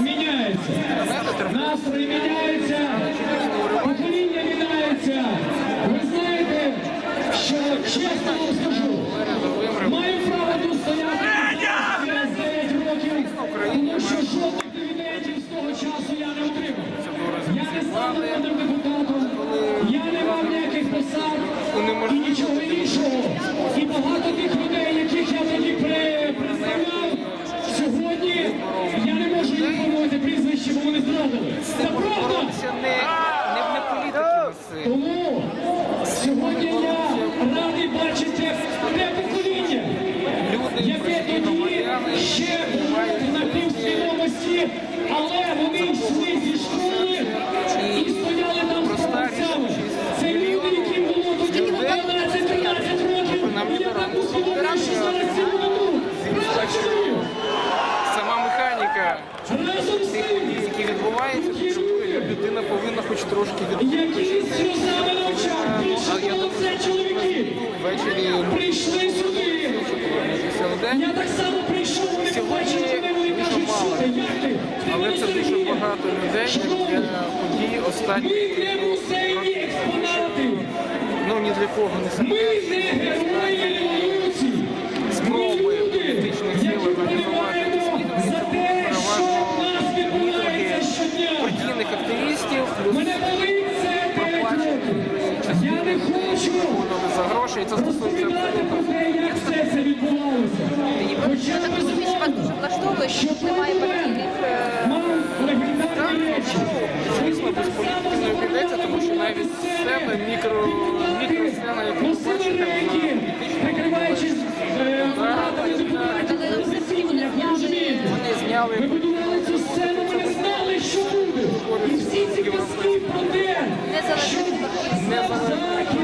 міняється. Настрої міняються, покоління міняється. Ви знаєте, що чесно вам скажу, маю право тут стояти через 9 років, тому що жодних дивідендів з того часу я не отримав. Я не став народним депутатом, їм прізвище, бо вони зрадили. Це правда! Тому сьогодні я радий бачити те покоління, яке тоді ще було на півсвідомості, але вони йшли подій, які відбуваються, потребує, людина повинна хоч трошки від які з сльозами на прийшли ввечері Прийшли сюди. Я так само прийшов, що як ти? Ти Але це дуже багато людей Шановні, для подій Ми останніх не музейні експонати. ну ні для кого не Ми секрет. Мене болить це 9 років. Я не хочу за гроші, і це стосується розповідати про те, як все це відбувалося. Хоча Я так розумію, що вас дуже влаштовує, що немає партійних е, мав легендарні речі. Звісно, без політики не обійдеться, тому що навіть сцена, мікро, мікросцена, яку ви Носили бачите, рейки, прикриваючись е, депутатів ви розумієте. вони зняли Ми будували цю сцену, і всі ці пісні про те, що? Незалежно.